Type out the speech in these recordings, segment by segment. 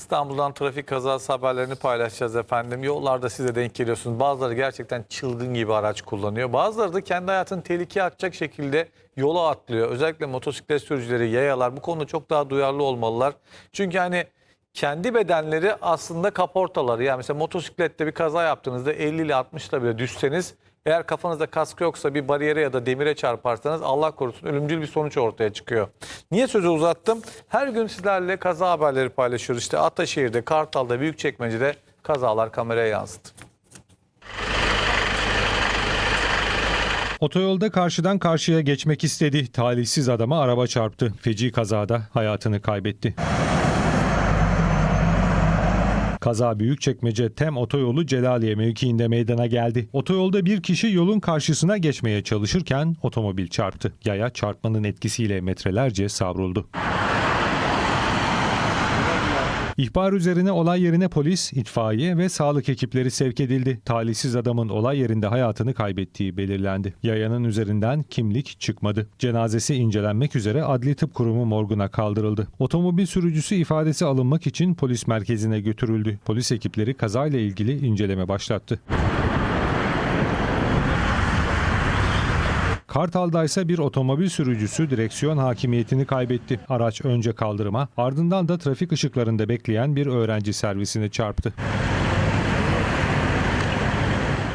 İstanbul'dan trafik kazası haberlerini paylaşacağız efendim. Yollarda size denk geliyorsunuz. Bazıları gerçekten çılgın gibi araç kullanıyor. Bazıları da kendi hayatını tehlikeye atacak şekilde yola atlıyor. Özellikle motosiklet sürücüleri, yayalar bu konuda çok daha duyarlı olmalılar. Çünkü hani kendi bedenleri aslında kaportaları. Yani mesela motosiklette bir kaza yaptığınızda 50 ile 60 ile bile düşseniz eğer kafanızda kask yoksa bir bariyere ya da demire çarparsanız Allah korusun ölümcül bir sonuç ortaya çıkıyor. Niye sözü uzattım? Her gün sizlerle kaza haberleri paylaşıyoruz. İşte Ataşehir'de, Kartal'da, Büyükçekmece'de kazalar kameraya yansıdı. Otoyolda karşıdan karşıya geçmek istedi. Talihsiz adama araba çarptı. Feci kazada hayatını kaybetti. Kaza Büyükçekmece Tem Otoyolu Celaliye mevkiinde meydana geldi. Otoyolda bir kişi yolun karşısına geçmeye çalışırken otomobil çarptı. Yaya çarpmanın etkisiyle metrelerce savruldu. İhbar üzerine olay yerine polis, itfaiye ve sağlık ekipleri sevk edildi. Talihsiz adamın olay yerinde hayatını kaybettiği belirlendi. Yayanın üzerinden kimlik çıkmadı. Cenazesi incelenmek üzere Adli Tıp Kurumu morguna kaldırıldı. Otomobil sürücüsü ifadesi alınmak için polis merkezine götürüldü. Polis ekipleri kazayla ilgili inceleme başlattı. Kartal'da ise bir otomobil sürücüsü direksiyon hakimiyetini kaybetti. Araç önce kaldırıma, ardından da trafik ışıklarında bekleyen bir öğrenci servisine çarptı.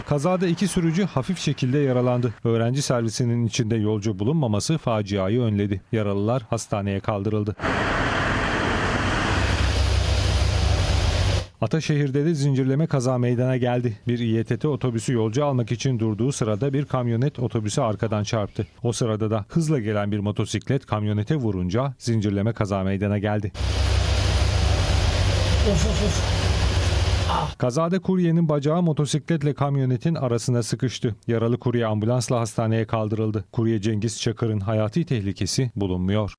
Kazada iki sürücü hafif şekilde yaralandı. Öğrenci servisinin içinde yolcu bulunmaması faciayı önledi. Yaralılar hastaneye kaldırıldı. Ataşehir'de de zincirleme kaza meydana geldi. Bir İETT otobüsü yolcu almak için durduğu sırada bir kamyonet otobüsü arkadan çarptı. O sırada da hızla gelen bir motosiklet kamyonete vurunca zincirleme kaza meydana geldi. Kazada kuryenin bacağı motosikletle kamyonetin arasına sıkıştı. Yaralı kurye ambulansla hastaneye kaldırıldı. Kurye Cengiz Çakır'ın hayati tehlikesi bulunmuyor.